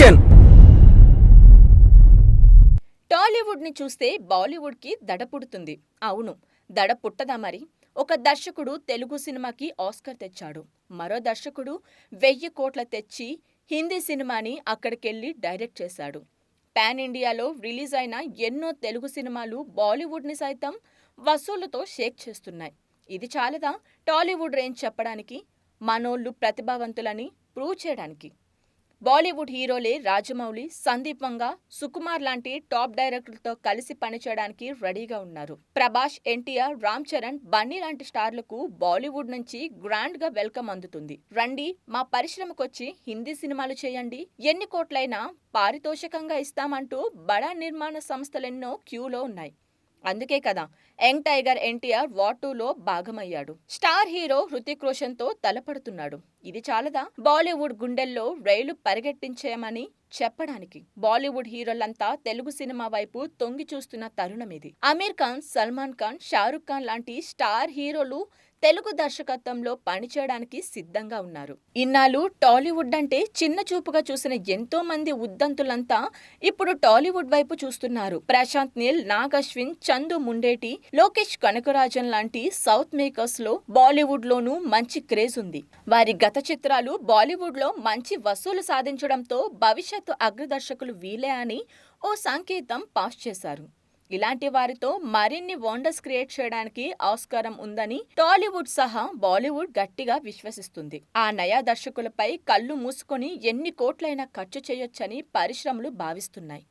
Action టాలీవుడ్ని చూస్తే బాలీవుడ్కి దడ పుడుతుంది. అవును దడ పుట్టదా మరి? ఒక దర్శకుడు తెలుగు సినిమాకి ఆస్కర్ తెచ్చాడు. మరో దర్శకుడు వెయ్యి కోట్ల తెచ్చి హిందీ సినిమాని అక్కడికెళ్ళి డైరెక్ట్ చేశాడు. పాన్ ఇండియాలో రిలీజ్ అయిన ఎన్నో తెలుగు సినిమాలు బాలీవుడ్ని సైతం వసూళ్ళతో షేక్ చేస్తున్నాయి. ఇది చాలదా? టాలీవుడ్ రేంజ్ చెప్పడానికి మనోళ్ళు ప్రతిభావంతులని ప్రూవ్ చేయడానికి. బాలీవుడ్ హీరోలే రాజమౌళి సందీప్ వంగ సుకుమార్ లాంటి టాప్ డైరెక్టర్లతో కలిసి పనిచేయడానికి రెడీగా ఉన్నారు. ప్రభాస్ ఎన్టీఆర్ రామ్ చరణ్ బన్నీ లాంటి స్టార్లకు బాలీవుడ్ నుంచి గ్రాండ్గా వెల్కమ్ అందుతుంది. రండి మా పరిశ్రమకొచ్చి హిందీ సినిమాలు చేయండి. ఎన్ని కోట్లైనా పారితోషికంగా ఇస్తామంటూ బడా నిర్మాణ సంస్థలెన్నో క్యూలో ఉన్నాయి. అందుకే కదా యంగ్ టైగర్ ఎన్టీఆర్ వార్ టూలో భాగమయ్యాడు. స్టార్ హీరో హృతిక్ రోషన్తో తలపడుతున్నాడు. ఇది చాలదా? బాలీవుడ్ గుండెల్లో రైలు పరిగెట్టించేయమని చెప్పడానికి. బాలీవుడ్ హీరోలంతా తెలుగు సినిమా వైపు తొంగి చూస్తున్న తరుణం ఇది. అమీర్ ఖాన్ సల్మాన్ ఖాన్ షారుఖ్ ఖాన్ లాంటి స్టార్ హీరోలు తెలుగు దర్శకత్వంలో పనిచేయడానికి సిద్ధంగా ఉన్నారు. ఇన్నాళ్ళు టాలీవుడ్ అంటే చిన్న చూపుగా చూసిన ఎంతో మంది ఉద్దంతులంతా ఇప్పుడు టాలీవుడ్ వైపు చూస్తున్నారు. ప్రశాంత్ నీల్ నాగ్ అశ్విన్ చందు ముండేటి లోకేష్ కనకరాజన్ లాంటి సౌత్ మేకర్స్లో బాలీవుడ్ లోనూ మంచి క్రేజ్ ఉంది. వారి గత చిత్రాలు బాలీవుడ్లో మంచి వసూలు సాధించడంతో భవిష్యత్తు అగ్రదర్శకులు వీలే అని ఓ సంకేతం పాస్ చేశారు. ఇలాంటి వారితో మరిన్ని వండర్స్ క్రియేట్ చేయడానికి ఆస్కారం ఉందని టాలీవుడ్ సహా బాలీవుడ్ గట్టిగా విశ్వసిస్తుంది. ఆ నయా దర్శకులపై కళ్ళు మూసుకొని ఎన్ని కోట్లైనా ఖర్చు చేయొచ్చని పరిశ్రమలు భావిస్తున్నాయి.